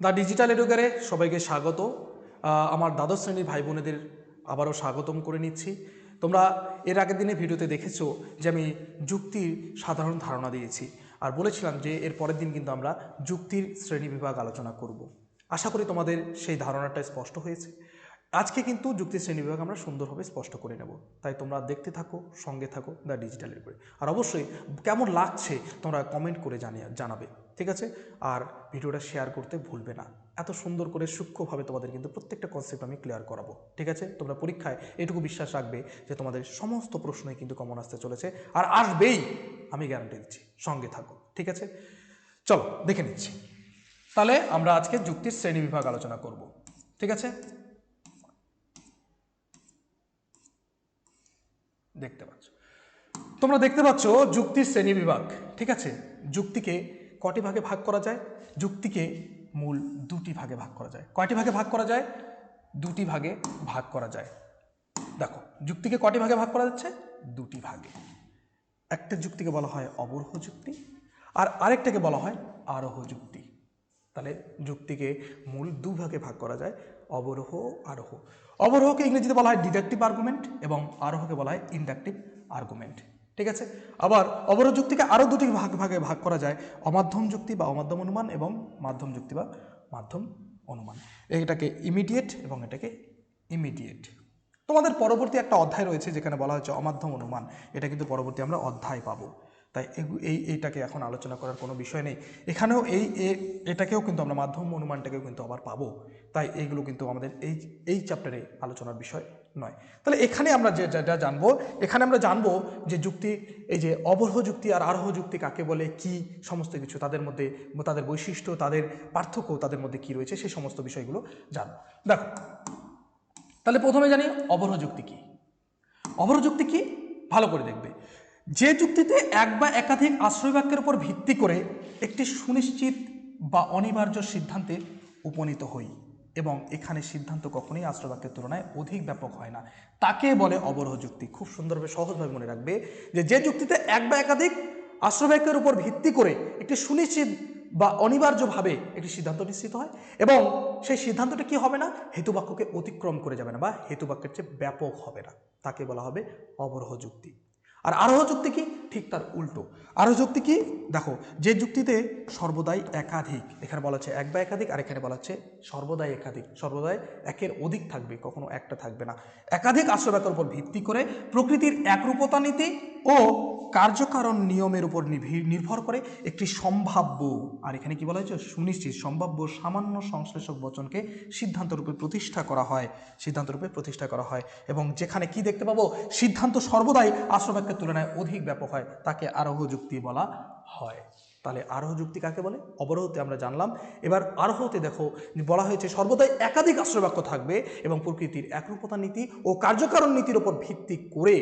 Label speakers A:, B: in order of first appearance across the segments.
A: The digital এডুকারে সবাইকে স্বাগত। আমার দ্বাদশ শ্রেণির ভাই বোনেদের আবারও স্বাগতম করে নিচ্ছি। তোমরা এর আগের দিনে ভিডিওতে দেখেছ যে আমি যুক্তির সাধারণ ধারণা দিয়েছি। আর বলেছিলাম যে এর পরের দিন কিন্তু আমরা যুক্তির শ্রেণি বিভাগ আলোচনা করব। আশা করি তোমাদের সেই ধারণাটা স্পষ্ট হয়েছে। আজকে কিন্তু যুক্তি শ্রেণি বিভাগ আমরা সুন্দরভাবে স্পষ্ট করে নেব। তাই তোমরা দেখতে থাকো, সঙ্গে থাকো, দ্য ডিজিটালের করে আর অবশ্যই কেমন লাগছে তোমরা কমেন্ট করে জানিয়ে, জানাবে, ঠিক আছে? আর ভিডিওটা শেয়ার করতে ভুলবে না। এত সুন্দর করে সূক্ষ্মভাবে তোমাদের কিন্তু প্রত্যেকটা কনসেপ্ট আমি ক্লিয়ার করাবো, ঠিক আছে? তোমরা পরীক্ষায় এটুকু বিশ্বাস রাখবে যে তোমাদের সমস্ত প্রশ্নই কিন্তু কমন আসতে চলেছে। আর আসবেই, আমি গ্যারান্টি দিচ্ছি, সঙ্গে থাকো, ঠিক আছে? চলো, দেখে নিচ্ছি। তাহলে আমরা আজকে যুক্তির শ্রেণি বিভাগ আলোচনা করব, ঠিক আছে? দেখতে পাচ্ছ। তোমরা দেখতে পাচ্ছ যুক্তির শ্রেণি বিভাগ, ঠিক আছে? যুক্তিকে কটি ভাগে ভাগ করা যায়? যুক্তিকে মূল দুটি ভাগে ভাগ করা যায়। কয়টি ভাগে ভাগ করা যায়? দুটি ভাগে ভাগ করা যায়। দেখো, যুক্তিকে কটি ভাগে ভাগ করা যাচ্ছে? দুটি ভাগে। একটা যুক্তিকে বলা হয় অবরোহ যুক্তি, আর আরেকটাকে বলা হয় আরোহ যুক্তি। তাহলে যুক্তিকে মূল দুভাগে ভাগ করা যায়। অবরোহ, আরোহ। অবরোহকে ইংরেজিতে বলা হয় ডিডাকটিভ আর্গুমেন্ট এবং আরোহকে বলা হয় ইন্ডাকটিভ আর্গুমেন্ট ঠিক আছে? আবার অবরোহ যুক্তিকে আরও দুটি ভাগ, ভাগে ভাগ করা যায়। অমাধ্যম যুক্তি বা অমাধ্যম অনুমান এবং মাধ্যম যুক্তি বা মাধ্যম অনুমান। এটাকে ইমিডিয়েট এবং এটাকে ইমিডিয়েট তোমাদের পরবর্তী একটা অধ্যায় রয়েছে যেখানে বলা হচ্ছে অমাধ্যম অনুমান। এটা কিন্তু পরবর্তী আমরা অধ্যায় পাবো। তাই এই এইটাকে এখন আলোচনা করার কোনো বিষয় নেই। এখানেও এই এটাকেও কিন্তু আমরা মাধ্যম অনুমানটাকেও কিন্তু আবার পাবো। তাই এইগুলো কিন্তু আমাদের এই এই চ্যাপ্টারে আলোচনার বিষয় নয়। তাহলে এখানে আমরা যে যেটা জানব, এখানে আমরা জানব যে যুক্তি, এই যে অবরোহ যুক্তি আর আরোহ যুক্তি কাকে বলে, কি সমস্ত কিছু, তাদের মধ্যে, তাদের বৈশিষ্ট্য, তাদের পার্থক্য, তাদের মধ্যে কি রয়েছে সেই সমস্ত বিষয়গুলো জানব। দেখো, তাহলে প্রথমে জানি অবরহ যুক্তি কি? অবরোহ যুক্তি কি? ভালো করে দেখবে। যে যুক্তিতে এক বা একাধিক আশ্রয় বাক্যের উপর ভিত্তি করে একটি সুনিশ্চিত বা অনিবার্য সিদ্ধান্তে উপনীত হই এবং এখানে সিদ্ধান্ত কখনোই আশ্রয় বাক্যের তুলনায় অধিক ব্যাপক হয় না। তাকে বলে অবরোহ যুক্তি। খুব সুন্দরভাবে, সহজভাবে মনে রাখবে যে যে যুক্তিতে এক বা একাধিক আশ্রয় বাক্যের উপর ভিত্তি করে একটি সুনিশ্চিত বা অনিবার্যভাবে একটি সিদ্ধান্ত নিশ্চিত হয় এবং সেই সিদ্ধান্তটা কি হবে না? হেতুবাক্যকে অতিক্রম করে যাবে না বা হেতুবাক্যের চেয়ে ব্যাপক হবে না। তাকে বলা হবে অবরোহ যুক্তি। আর আরোহ যুক্তি কি? ঠিক তার উল্টো। আরোহ যুক্তি কি? দেখো, যে যুক্তিতে সর্বদাই একাধিক, এখানে বলা হচ্ছে এক বা একাধিক, আর এখানে বলা হচ্ছে সর্বদাই একাধিক। সর্বদাই একের অধিক থাকবে, কখনো একটা থাকবে না। একাধিক আশ্রয়বাক্যের উপর ভিত্তি করে প্রকৃতির একরূপতা নীতি ও কার্যকারণ নিয়মের উপর নির্ভর করে একটি সম্ভাব্য, আর এখানে কি বলা হয়েছে? সুনিশ্চিত, সম্ভাব্য, সামান্য সংশ্লেষক বচনকে সিদ্ধান্ত রূপে প্রতিষ্ঠা করা হয় সিদ্ধান্ত রূপে প্রতিষ্ঠা করা হয়। এবং যেখানে কি দেখতে পাবো? সিদ্ধান্ত সর্বদাই আশ্রবাক্যের তুলনায় অধিক ব্যাপক হয়, তাকে আরোহ যুক্তি বলা হয়। তাহলে আরোহ যুক্তি কাকে বলে? অবরোহতে আমরা জানলাম। এবার আরোহতে দেখো, বলা হয়েছে সর্বদাই একাধিক আশ্রয়বাক্য থাকবে এবং প্রকৃতির একরূপতা নীতি ও কার্যকারণ নীতির উপর ভিত্তি করে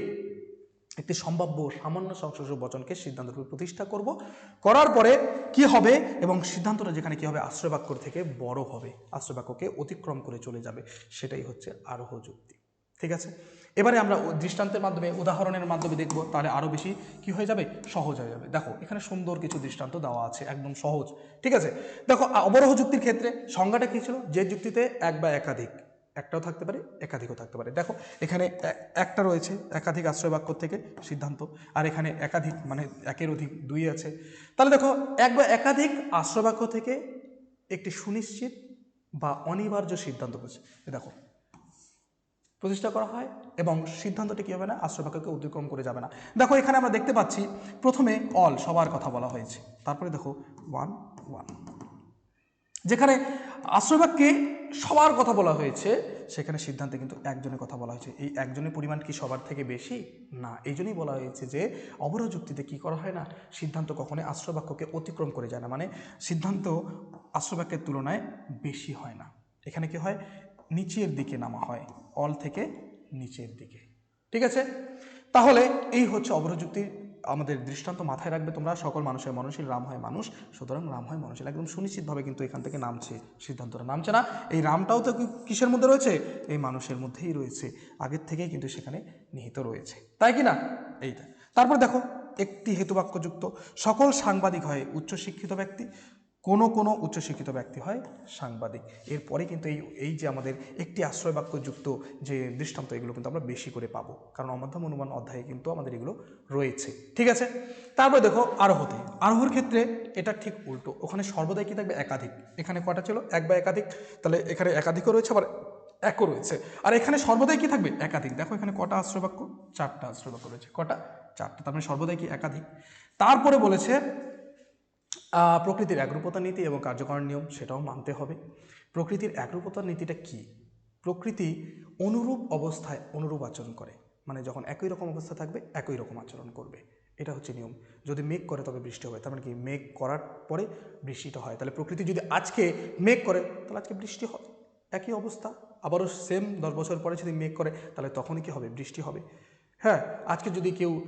A: একটি সম্ভাব্য সামান্য সংশ্লেষ বচনকে সিদ্ধান্তরূপে প্রতিষ্ঠা করব। করার পরে কি হবে এবং সিদ্ধান্তটা যেখানে কি হবে? আশ্রয়বাক্য থেকে বড় হবে। আশ্রয়বাক্যকে অতিক্রম করে চলে যাবে। সেটাই হচ্ছে আরোহ যুক্তি। ঠিক আছে? এবারে আমরা দৃষ্টান্তের মাধ্যমে উদাহরণের মাধ্যমে দেখব, তাহলে আরও বেশি কি হয়ে যাবে? সহজ হয়ে যাবে। দেখো, এখানে সুন্দর কিছু দৃষ্টান্ত দেওয়া আছে, একদম সহজ। ঠিক আছে? দেখো অবরোহ যুক্তির ক্ষেত্রে সংজ্ঞাটা কী ছিল? যে যুক্তিতে এক বা একাধিক। একটাও থাকতে পারে, একাধিকও থাকতে পারে। দেখো, এখানে একটা রয়েছে একাধিক আশ্রয় বাক্য থেকে সিদ্ধান্ত, আর এখানে একাধিক মানে একের অধিক দুই আছে। তাহলে দেখো, এক বা একাধিক আশ্রয় বাক্য থেকে একটি সুনিশ্চিত বা অনিবার্য সিদ্ধান্ত পেয়েছে দেখো, প্রতিষ্ঠা করা হয় এবং সিদ্ধান্তটি কী হবে না? আশ্রয় বাক্যকে অতিক্রম করে যাবে না। দেখো, এখানে আমরা দেখতে পাচ্ছি, প্রথমে অল সবার কথা বলা হয়েছে। তারপরে দেখো ওয়ান ওয়ান যেখানে আশ্রয়বাক্যে সবার কথা বলা হয়েছে, সেখানে সিদ্ধান্তে কিন্তু একজনের কথা বলা হয়েছে। এই একজনের পরিমাণ কি সবার থেকে বেশি? না। এই জন্যই বলা হয়েছে যে অবরোহ যুক্তিতে কি করা হয় না? সিদ্ধান্ত কখনোই আশ্রয়বাক্যকে অতিক্রম করে যায় না। মানে সিদ্ধান্ত আশ্রয়বাক্যের তুলনায় বেশি হয় না। এখানে কি হয়? নিচের দিকে নামা হয়। অল থেকে নিচের দিকে। ঠিক আছে? তাহলে এই হচ্ছে অবরোহ যুক্তির আমাদের দৃষ্টান্ত মাথায় রাখবে তোমরা, সকল মানুষের মননশীল রাম হয় মানুষ, সুতরাং রাম হয় মননশীল একদম সুনিশ্চিতভাবে কিন্তু এখান থেকে নামছে, সিদ্ধান্তটা নামছে না। এই রামটাও তো কিসের মধ্যে রয়েছে? এই মানুষের মধ্যেই রয়েছে, আগের থেকেই কিন্তু সেখানে নিহিত রয়েছে। তাই কি না? এইটা। তারপর দেখো, একটি হেতুবাক্যযুক্ত, সকল সাংবাদিক হয় উচ্চশিক্ষিত ব্যক্তি কোনো কোনো উচ্চশিক্ষিত ব্যক্তি হয় সাংবাদিক। এরপরে কিন্তু এই এই যে আমাদের একটি আশ্রয় বাক্য যুক্ত যে দৃষ্টান্ত, এগুলো কিন্তু আমরা বেশি করে পাবো। কারণ অমাধ্যম অনুমান অধ্যায়ে কিন্তু আমাদের এগুলো রয়েছে। ঠিক আছে? তারপরে দেখো আরোহতে। আরোহর ক্ষেত্রে এটা ঠিক উল্টো। ওখানে সর্বদাই কি থাকবে? একাধিক। এখানে কটা ছিল? এক বা একাধিক। তাহলে এখানে একাধিকও রয়েছে, আবার একও রয়েছে। আর এখানে সর্বদাই কি থাকবে? একাধিক। দেখো এখানে কটা আশ্রয় বাক্য চারটা আশ্রয় বাক্য রয়েছে। কটা? চারটা। তার মানে সর্বদাই কি একাধিক? তারপরে বলেছে প্রকৃতির একরূপতা নীতি এবং কার্যকর নিয়ম সেটাও মানতে হবে। প্রকৃতির একরূপতার নীতিটা কি? প্রকৃতি অনুরূপ অবস্থায় অনুরূপ আচরণ করে। মানে যখন একই রকম অবস্থা থাকবে, একই রকম আচরণ করবে। এটা হচ্ছে নিয়ম। যদি মেঘ করে তবে বৃষ্টি হবে। তার মানে কি মেঘ করার পরে বৃষ্টিটা হয়। তাহলে প্রকৃতি যদি আজকে মেঘ করে, তাহলে আজকে বৃষ্টি হবে। একই অবস্থা। আবারও সেম দশ বছর পরে যদি মেঘ করে, তাহলে তখনই কি হবে? বৃষ্টি হবে। হ্যাঁ আজকে যদি কেউ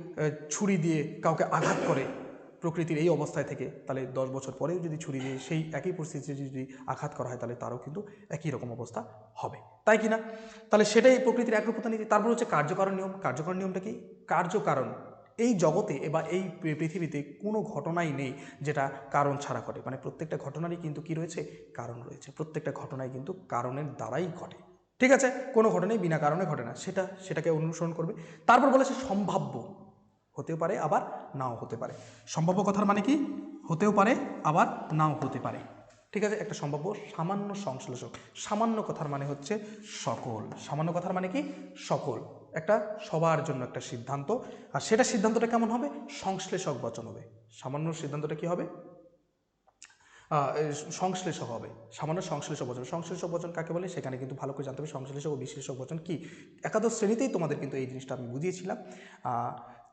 A: ছুরি দিয়ে কাউকে আঘাত করে প্রকৃতির এই অবস্থায় থেকে তাহলে দশ বছর পরেও যদি ছুরি দিয়ে সেই একই পরিস্থিতিতে যদি আঘাত করা হয়, তাহলে তারও কিন্তু একই রকম অবস্থা হবে। তাই কি না? তাহলে সেটাই প্রকৃতির একরূপতা নীতি তারপর হচ্ছে কার্যকরণ নিয়ম। কার্যকরণ নিয়মটা কি? কার্যকারণ। এই জগতে বা এই পৃথিবীতে কোনো ঘটনাই নেই যেটা কারণ ছাড়া ঘটে। মানে প্রত্যেকটা ঘটনারই কিন্তু কি রয়েছে? কারণ রয়েছে। প্রত্যেকটা ঘটনাই কিন্তু কারণের দ্বারাই ঘটে। ঠিক আছে? কোনো ঘটনাই বিনা কারণে ঘটে না। সেটা, সেটাকে অনুসরণ করবে। তারপর বলেছে সম্ভাব্য। হতেও পারে, আবার নাও হতে পারে। সম্ভাব্য কথার মানে কি? হতেও পারে, আবার নাও হতে পারে। ঠিক আছে, একটা সম্ভাব্য সামান্য সংশ্লেষক। সামান্য কথার মানে হচ্ছে সকল। সামান্য কথার মানে কি? সকল। একটা সবার জন্য একটা সিদ্ধান্ত। আর সেটা সিদ্ধান্তটা কেমন হবে? সংশ্লেষক বচন হবে। সামান্য সিদ্ধান্তটা কি হবে? সংশ্লেষক হবে। সামান্য সংশ্লেষক বচন। সংশ্লেষক বচন কাকে বলে? সেখানে কিন্তু ভালো করে জানতে হবে সংশ্লেষক ও বিশ্লেষক বচন কি। একাদশ শ্রেণীতেই তোমাদের কিন্তু এই জিনিসটা আমি বুঝিয়েছিলাম।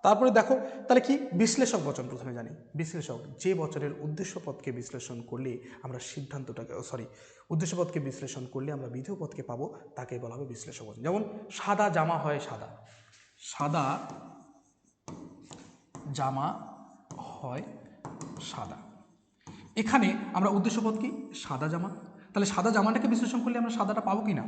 A: তারপরে দেখো, তাহলে কি? বিশ্লেষক বচন প্রথমে জানি। বিশ্লেষক, যে বচনের উদ্দেশ্য পদকে বিশ্লেষণ করলে আমরা সিদ্ধান্তটাকে সরি উদ্দেশ্য পদকে বিশ্লেষণ করলে আমরা বিধেয় পদকে পাবো, তাকে বলা হবে বিশ্লেষক বচন। যেমন, সাদা জামা হয় সাদা। সাদা জামা হয় সাদা। এখানে আমরা উদ্দেশ্যপদ কি? সাদা জামা। তাহলে সাদা জামাটাকে বিশ্লেষণ করলে আমরা সাদাটা পাবো কি না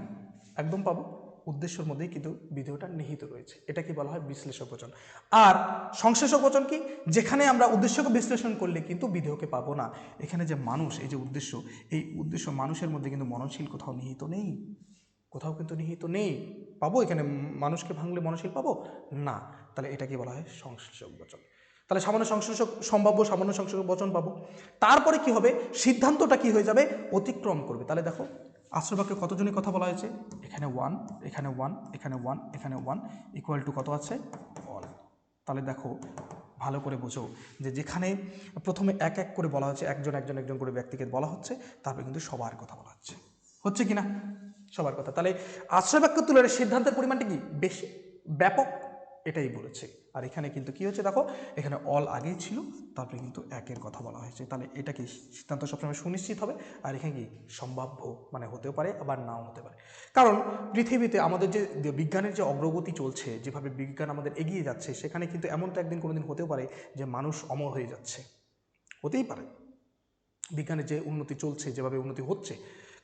A: একদম পাবো। উদ্দেশ্যের মধ্যেই কিন্তু বিধেয়টা নিহিত রয়েছে। এটা কি বলা হয় বিশ্লেষক বচন। আর সংশ্লেষক বচন কি? যেখানে আমরা উদ্দেশ্যকে বিশ্লেষণ করলে কিন্তু বিধেয়কে পাবো না। এখানে যে মানুষ, এই যে উদ্দেশ্য, এই উদ্দেশ্য মানুষের মধ্যে কিন্তু মননশীল কোথাও নিহিত নেই। কোথাও কিন্তু নিহিত নেই। পাবো এখানে? মানুষকে ভাঙলে মননশীল পাবো? না। তাহলে এটাকে বলা হয় সংশ্লেষক বচন। তাহলে সামান্য সংশ্লেষক, সম্ভাব্য সামান্য সংশ্লেষক বচন পাবো। তারপরে কি হবে? সিদ্ধান্তটা কি হয়ে যাবে? অতিক্রম করবে। তাহলে দেখো আশ্রবাক্যে কতজনের কথা বলা হয়েছে? এখানে ওয়ান এখানে ওয়ান এখানে ওয়ান এখানে ওয়ান ইকুয়াল টু কত আছে? অল তাহলে দেখো, ভালো করে বোঝো যে যেখানে প্রথমে এক এক করে বলা হচ্ছে একজন একজন একজন করে ব্যক্তিকে বলা হচ্ছে, তারপরে কিন্তু সবার কথা বলা হচ্ছে। হচ্ছে কি না সবার কথা। তাহলে আশ্রয় বাক্য তুলনায় সিদ্ধান্তের পরিমাণটা কি? বেশি? ব্যাপক? এটাই বলেছে। আর এখানে কিন্তু কি হচ্ছে দেখো, এখানে অল আগেই ছিল, তারপরে কিন্তু একের কথা বলা হয়েছে। তাহলে এটা কি সিদ্ধান্ত সবসময় সুনিশ্চিত হবে? আর এখানে কি সম্ভাব্য মানে হতেও পারে, আবার নাও হতে পারে। কারণ পৃথিবীতে আমাদের যে বিজ্ঞানের যে অগ্রগতি চলছে, যেভাবে বিজ্ঞান আমাদের এগিয়ে যাচ্ছে, সেখানে কিন্তু এমন তো একদিন কোনোদিন হতেও পারে যে মানুষ অমর হয়ে যাচ্ছে। হতেই পারে। বিজ্ঞানের যে উন্নতি চলছে, যেভাবে উন্নতি হচ্ছে,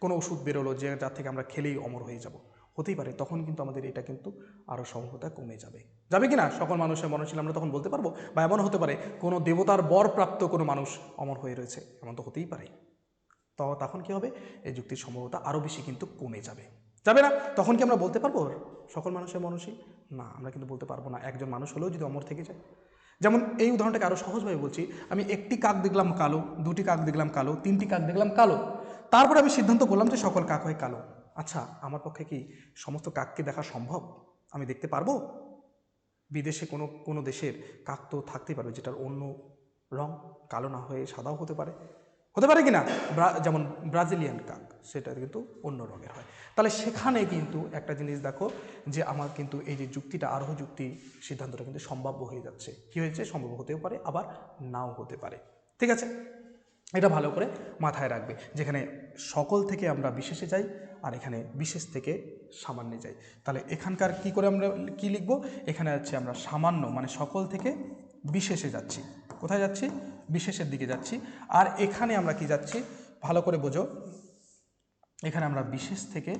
A: কোনো ওষুধ বেরোলো যে যার থেকে আমরা খেলেই অমর হয়ে যাব। হতেই পারে, তখন কিন্তু আমাদের এটা কিন্তু আরও সম্ভবতা কমে যাবে। যাবে কি না সকল মানুষের মনশীল আমরা তখন বলতে পারব বা এমন হতে পারে, কোনো দেবতার বর প্রাপ্ত কোনো মানুষ অমর হয়ে রয়েছে, এমন তো হতেই পারে। তো তখন কি হবে? এই যুক্তির সম্ভবতা আরও বেশি কিন্তু কমে যাবে। যাবে না? তখন কি আমরা বলতে পারব? সকল মানুষের মনশীল না, আমরা কিন্তু বলতে পারব না, একজন মানুষ হলেও যদি অমর থেকে যায়। যেমন এই উদাহরণটাকে আরও সহজভাবে বলছি, আমি একটি কাক দেখলাম কালো, দুটি কাক দেখলাম কালো, তিনটি কাক দেখলাম কালো। তারপর আমি সিদ্ধান্ত করলাম যে সকল কাক হয় কালো। আচ্ছা আমার পক্ষে কি সমস্ত কাককে দেখা সম্ভব? আমি দেখতে পারব? বিদেশে কোনো কোনো দেশের কাক তো থাকতেই পারবে, যেটার অন্য রং কালো না হয়ে সাদাও হতে পারে। হতে পারে কি না যেমন ব্রাজিলিয়ান কাক, সেটা কিন্তু অন্য রঙের হয়। তাহলে সেখানে কিন্তু একটা জিনিস দেখো, যে আমার কিন্তু এই যে যুক্তিটা, আরোহ যুক্তি সিদ্ধান্তটা কিন্তু সম্ভাব্য হয়ে যাচ্ছে। কী হয়েছে? সম্ভব হতেও পারে, আবার নাও হতে পারে। ঠিক আছে? এটা ভালো করে মাথায় রাখবে। যেখানে সকল থেকে আমরা বিশেষে যাই আর এখানে বিশেষ থেকে সামান্যে যাই। তাহলে এখানকার কি করে আমরা কি লিখব? এখানে যাচ্ছে আমরা সামান্য মানে সকল থেকে বিশেষে যাচ্ছি। কোথায় যাচ্ছি? বিশেষের দিকে যাচ্ছি। আর এখানে আমরা কি যাচ্ছি? ভালো করে বোঝো। এখানে আমরা বিশেষ থেকে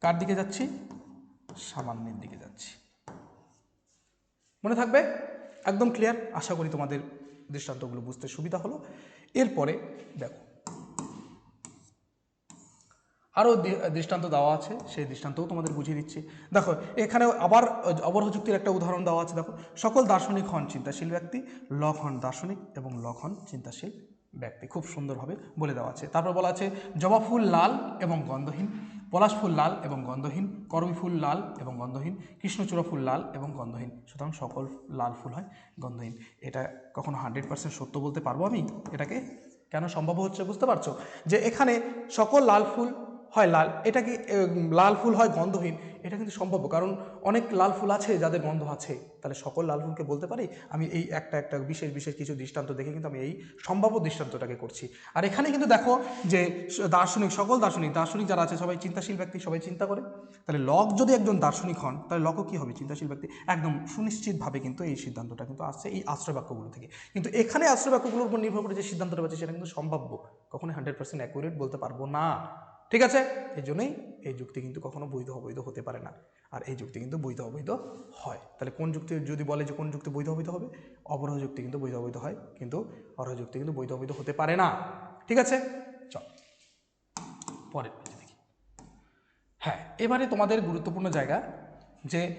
A: কার দিকে যাচ্ছি? সামান্যের দিকে যাচ্ছি। মনে থাকবে? একদম ক্লিয়ার আশা করি তোমাদের দৃষ্টান্তগুলো বুঝতে সুবিধা হলো। এরপরে দেখো আরও দৃষ্টান্ত দেওয়া আছে, সেই দৃষ্টান্তও তোমাদের বুঝিয়ে দিচ্ছি। দেখো এখানে আবার অবরোহ যুক্তির একটা উদাহরণ দেওয়া আছে, দেখো। সকল দার্শনিক হন চিন্তাশীল ব্যক্তি লক হন দার্শনিক এবং লক হন চিন্তাশীল ব্যক্তি। খুব সুন্দরভাবে বলে দেওয়া আছে। তারপর বলা আছে জবা ফুল লাল এবং গন্ধহীন পলাশ ফুল লাল এবং গন্ধহীন করবী ফুল লাল এবং গন্ধহীন কৃষ্ণচূড়া ফুল লাল এবং গন্ধহীন। সুতরাং সকল লাল ফুল হয়, গন্ধহীন। এটা কখনো হান্ড্রেড পার্সেন্ট সত্য বলতে পারব আমি? এটাকে কেন সম্ভব হচ্ছে বুঝতে পারছ? যে এখানে সকল লাল ফুল হয় লাল, এটা কি লাল ফুল হয় গন্ধহীন? এটা কিন্তু সম্ভব কারণ অনেক লাল ফুল আছে যাদের গন্ধ আছে। তাহলে সকল লাল ফুলকে বলতে পারি? আমি এই একটা একটা বিশেষ বিশেষ কিছু দৃষ্টান্ত দেখে কিন্তু আমি এই সম্ভাব্য দৃষ্টান্তটাকে করছি। আর এখানে কিন্তু দেখো যে দার্শনিক, সকল দার্শনিক দার্শনিক যারা আছে, সবাই চিন্তাশীল ব্যক্তি, সবাই চিন্তা করে। তাহলে লক যদি একজন দার্শনিক হন, তাহলে লকও কী হবে? চিন্তাশীল ব্যক্তি। একদম সুনিশ্চিতভাবে কিন্তু এই সিদ্ধান্তটা কিন্তু আসছে এই আশ্রয় বাক্যগুলো থেকে। কিন্তু এখানে আশ্রয় বাক্যগুলোর উপর নির্ভর করে যে সিদ্ধান্তটা পাচ্ছে সেটা কিন্তু সম্ভাব্য। কখনোই হান্ড্রেড পার্সেন্ট অ্যাকুরেট বলতে পারব না। ঠিক আছে? এই জন্যই এই যুক্তি কিন্তু কখনো বৈধ অবৈধ হতে পারে না। আর এই যুক্তি কিন্তু বৈধ অবৈধ হয়। তাহলে কোন যুক্তি যদি বলে যে কোন যুক্তি বৈধ অবৈধ হবে? অবরোহ যুক্তি কিন্তু বৈধ অবৈধ হয়, কিন্তু অরহ যুক্তি কিন্তু বৈধ অবৈধ হতে পারে না। ঠিক আছে? চল। পেজে দেখি। হ্যাঁ এবারে তোমাদের গুরুত্বপূর্ণ জায়গা যে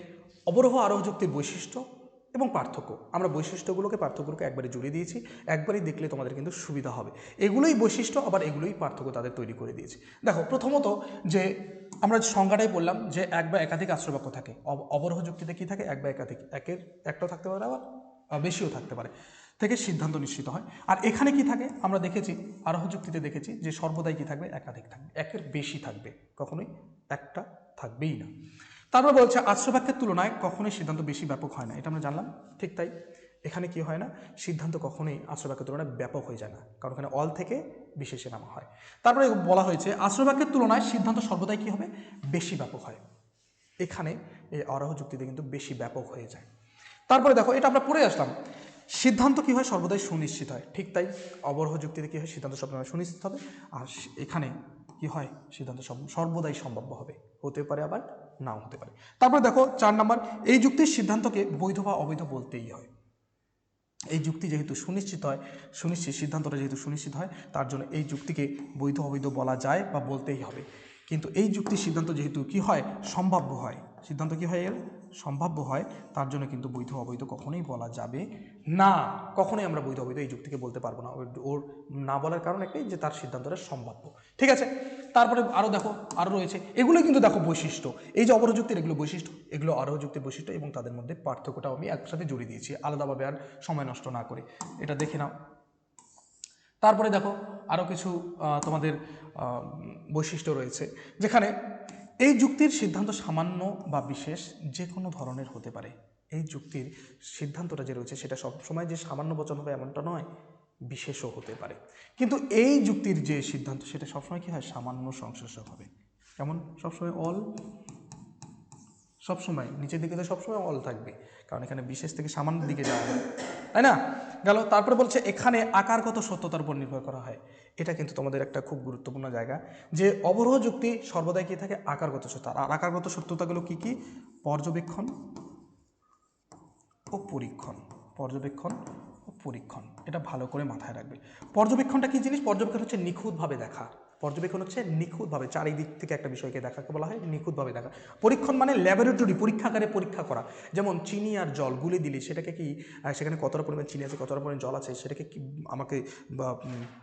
A: অবরোহ আরোহ যুক্তির বৈশিষ্ট্য এবং পার্থক্য। আমরা বৈশিষ্ট্যগুলোকে পার্থক্যগুলোকে একবারে জুড়ে দিয়েছি একবারই দেখলে তোমাদের কিন্তু সুবিধা হবে। এগুলোই বৈশিষ্ট্য, আবার এগুলোই পার্থক্য তাদের তৈরি করে দিয়েছি। দেখো, প্রথমত যে আমরা সংজ্ঞাটাই বললাম যে এক বা একাধিক আশ্রবাক্য থাকে। অব- অবরোহ যুক্তিতে কী থাকে? এক বা একাধিক। একের একটাও থাকতে পারে আবার বেশিও থাকতে পারে। থেকে সিদ্ধান্ত নিশ্চিত হয়। আর এখানে কি থাকে? আমরা দেখেছি, আরোহ যুক্তিতে দেখেছি যে সর্বদাই কি থাকবে? একাধিক থাকবে। একের বেশি থাকবে। কখনোই একটা থাকবেই না। তারপর বলছে আশ্রবাক্যের তুলনায় কখনোই সিদ্ধান্ত বেশি ব্যাপক হয় না। এটা আমরা জানলাম। ঠিক তাই। এখানে কি হয় না? সিদ্ধান্ত কখনোই আশ্রবাক্যের তুলনায় ব্যাপক হয়ে যায় না। কারণ এখানে অল থেকে বিশেষে নামা হয়। তারপরে বলা হয়েছে আশ্রবাক্যের তুলনায় সিদ্ধান্ত সর্বদাই কি হবে? বেশি ব্যাপক হয়। এখানে এই অরহ যুক্তিতে কিন্তু বেশি ব্যাপক হয়ে যায়। তারপরে দেখো, এটা আমরা পড়ে আসলাম। সিদ্ধান্ত কি হয়? সর্বদাই সুনিশ্চিত হয়। ঠিক তাই। অবরোহ যুক্তিতে কি হয়? সিদ্ধান্ত সবসময় সুনিশ্চিত হবে। আর এখানে কি হয়? সিদ্ধান্ত সর্বদাই সম্ভাব্য হবে। হতে পারে আবার নাও হতে পারে। তারপর দেখো চার নাম্বার, এই যুক্তির সিদ্ধান্তকে বৈধ বা অবৈধ বলতেই হয়। এই যুক্তি যেহেতু সুনিশ্চিত হয়, সুনিশ্চিত সিদ্ধান্তটা যেহেতু সুনিশ্চিত হয়, তার জন্য এই যুক্তিকে বৈধ অবৈধ বলা যায় বা বলতেই হবে। কিন্তু এই যুক্তির সিদ্ধান্ত যেহেতু কি হয়? সম্ভাব্য হয়। সিদ্ধান্ত কি হয় এর সম্ভাব্য হয়। তার জন্য কিন্তু বৈধ অবৈধ কখনোই বলা যাবে না। কখনোই আমরা বৈধ অবৈধ এই যুক্তিকে বলতে পারব না। ওর- না বলার কারণ একটাই যে তার সিদ্ধান্তটা সম্ভাব্য। ঠিক আছে? তারপরে আরও দেখো আরও রয়েছে। এগুলো কিন্তু দেখো বৈশিষ্ট্য। এই যে অবরোহ যুক্তির এগুলো বৈশিষ্ট্য, এগুলো আরোহ যুক্তির বৈশিষ্ট্য এবং তাদের মধ্যে পার্থক্যটাও আমি একসাথে জুড়ে দিয়েছি। আলাদাভাবে আর সময় নষ্ট না করে। এটা দেখে নাও। তারপরে দেখো আরও কিছু তোমাদের বৈশিষ্ট্য রয়েছে, যেখানে এই যুক্তির সিদ্ধান্ত সামান্য বা বিশেষ যে কোনো ধরনের হতে পারে। এই যুক্তির সিদ্ধান্তটা যে রয়েছে সেটা সবসময় যে সামান্য বচন হবে এমনটা নয়, বিশেষও হতে পারে। কিন্তু এই যুক্তির যে সিদ্ধান্ত সেটা সবসময় কী হয়? সামান্য সংশ্লেষক হবে। কেমন? সবসময় অল সবসময় নিচের দিকে তো সবসময় অল থাকবে। কারণ এখানে বিশেষ থেকে সামান্যের দিকে যাওয়া হয়। তাই না? গেল, তারপরে বলছে, এখানে আকারগত সত্যতার উপর নির্ভর করা হয়। এটা কিন্তু তোমাদের একটা খুব গুরুত্বপূর্ণ জায়গা। যে অবরোহ যুক্তি সর্বদাই কি থাকে? আকারগত সত্য, আর আকারগত সত্যতাগুলো কি কি? পর্যবেক্ষণ ও পরীক্ষণ। পর্যবেক্ষণ ও পরীক্ষণ। এটা ভালো করে মাথায় রাখবে। পর্যবেক্ষণটা কি জিনিস? পর্যবেক্ষণ হচ্ছে নিখুঁতভাবে দেখা। পর্যবেক্ষণ হচ্ছে নিখুঁতভাবে চারিদিক থেকে একটা বিষয়কে দেখাকে বলা হয় নিখুঁতভাবে দেখা। পরীক্ষণ মানে ল্যাবরেটরি, পরীক্ষাগারে পরীক্ষা করা। যেমন চিনি আর জল গুলে দিলে সেটাকে কি সেখানে কতটা পরিমাণ চিনি আছে, কতটা পরিমাণ জল আছে, সেটাকে কি, আমাকে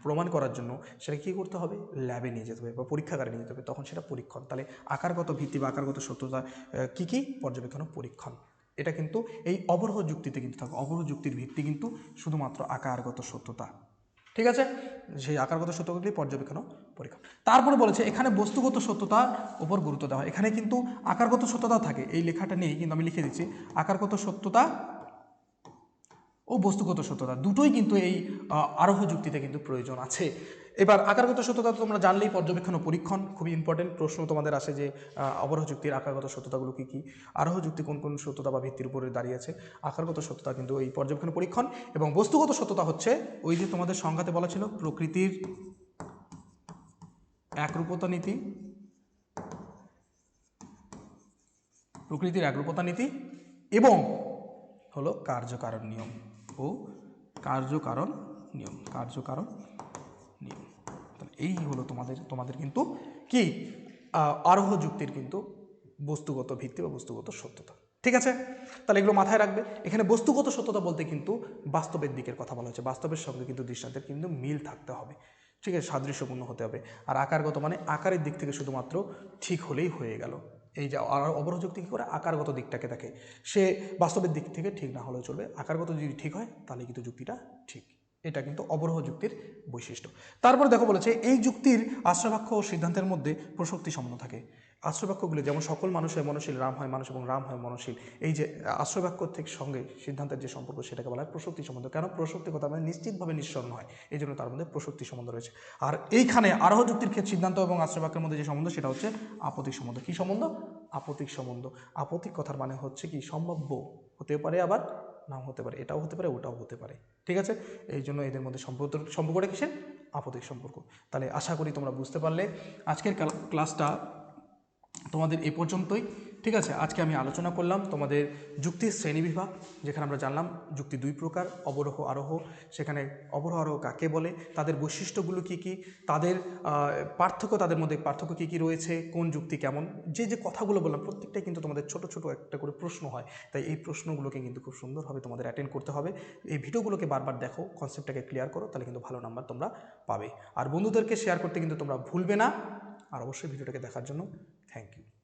A: প্রমাণ করার জন্য সেটাকে কী করতে হবে? ল্যাবে নিয়ে যেতে হবে বা পরীক্ষাগারে নিয়ে যেতে হবে। তখন সেটা পরীক্ষণ। তাহলে আকারগত ভিত্তি বা আকারগত সত্যতা কী কী? পর্যবেক্ষণ পরীক্ষণ। এটা কিন্তু এই অবরোহ যুক্তিতে কিন্তু থাকে। অবরোহ যুক্তির ভিত্তি কিন্তু শুধুমাত্র আকারগত সত্যতা। ঠিক আছে? সেই আকারগত সত্যগুলি পর্যবেক্ষণ পরীক্ষা। তারপরে বলেছে, এখানে বস্তুগত সত্যতার উপর গুরুত্ব দেওয়া হয়। এখানে কিন্তু আকারগত সত্যতা থাকে, এই লেখাটা নেই কিন্তু আমি লিখে দিচ্ছি, আকারগত সত্যতা ও বস্তুগত সত্যতা। দুটোই কিন্তু এই আরোহ যুক্তিতে কিন্তু প্রয়োজন আছে। এবার আকারগত সত্যতা তোমরা জানলেই, পর্যবেক্ষণ ও পরীক্ষণ খুবই ইম্পর্টেন্ট প্রশ্ন তোমাদের আসে যে অবরোহ যুক্তির আকারগত সত্যতাগুলো কী কী? আরোহ যুক্তি কোন কোন সত্যতা বা ভিত্তির উপরে দাঁড়িয়ে আছে? আকারগত সত্যতা কিন্তু এই পর্যবেক্ষণ পরীক্ষণ এবং বস্তুগত সত্যতা হচ্ছে ওই যে তোমাদের সংঘাতে বলা ছিল, প্রকৃতির একরূপতা নীতি। প্রকৃতির একরূপতা নীতি এবং হলো কার্যকারণ নিয়ম ও কার্যকারণ নিয়ম কার্যকারণ নিয়ম। তাহলে এই হলো তোমাদের তোমাদের কিন্তু কি আরোহ যুক্তির কিন্তু বস্তুগত ভিত্তি বা বস্তুগত সত্যতা। ঠিক আছে? তাহলে এগুলো মাথায় রাখবে। এখানে বস্তুগত সত্যতা বলতে কিন্তু বাস্তবের দিকের কথা বলা হচ্ছে বাস্তবের সঙ্গে কিন্তু দৃষ্টান্তের কিন্তু মিল থাকতে হবে। ঠিক আছে, সাদৃশ্যপূর্ণ হতে হবে। আর আকারগত মানে আকারের দিক থেকে শুধুমাত্র ঠিক হলেই হয়ে গেল। এই যে আর অবরোহ কী করে? আকারগত দিকটাকে দেখে। সে বাস্তবের দিক থেকে ঠিক না হলেও চলবে। আকারগত যদি ঠিক হয়, তাহলে কিন্তু যুক্তিটা ঠিক। এটা কিন্তু অবরোহ যুক্তির বৈশিষ্ট্য। তারপর দেখো বলেছে, এই যুক্তির আশ্রবাক্য ও সিদ্ধান্তের মধ্যে প্রসক্তি সম্বন্ধ থাকে। আশ্রবাক্যগুলি যেমন সকল মানুষ হয় মনশীল, রাম হয় মানুষ এবং রাম হয় মনশীল, এই যে আশ্রবাক্য থেকে সঙ্গে সিদ্ধান্তের যে সম্পর্ক সেটাকে বলা হয় প্রসক্তি সম্বন্ধ কেন? প্রসক্তি কথা মানে নিশ্চিতভাবে নিঃসরণ হয়, এই জন্য তার মধ্যে প্রসক্তি সম্বন্ধ রয়েছে। আর এইখানে আরোহ যুক্তির ক্ষেত্রে সিদ্ধান্ত এবং আশ্রবাক্যের মধ্যে যে সম্বন্ধ সেটা হচ্ছে আপতিক সম্বন্ধ। কী সম্বন্ধ? আপতিক সম্বন্ধ। আপতিক কথার মানে হচ্ছে কি, সম্ভাব্য হতে পারে আবার নাও হতে পারে, এটাও হতে পারে, ওটাও হতে পারে। ঠিক আছে? এই জন্য এদের মধ্যে সম্পর্ক সম্পর্কটা কিসের? আপতিক সম্পর্ক। তাহলে আশা করি তোমরা বুঝতে পারলে। আজকের ক্লাসটা তোমাদের এ পর্যন্তই। ঠিক আছে, আজকে আমি আলোচনা করলাম তোমাদের যুক্তির শ্রেণীবিভাগ যেখানে আমরা জানলাম যুক্তি দুই প্রকার, অবরোহ, আরোহ। সেখানে অবরোহ, আরোহ কাকে বলে? তাদের বৈশিষ্ট্যগুলো কী কী? তাদের পার্থক্য, তাদের মধ্যে পার্থক্য কী কী রয়েছে? কোন যুক্তি কেমন? যে যে কথাগুলো বললাম, প্রত্যেকটাই কিন্তু তোমাদের ছোট ছোট একটা করে প্রশ্ন হয়। তাই এই প্রশ্নগুলোকে কিন্তু খুব সুন্দরভাবে তোমাদের অ্যাটেন্ড করতে হবে। এই ভিডিওগুলোকে বারবার দেখো কনসেপ্টটাকে ক্লিয়ার করো, তাহলে কিন্তু ভালো নাম্বার তোমরা পাবে। আর বন্ধুদেরকে শেয়ার করতে কিন্তু তোমরা ভুলবে না। আর অবশ্যই ভিডিওটাকে দেখার জন্য থ্যাংক ইউ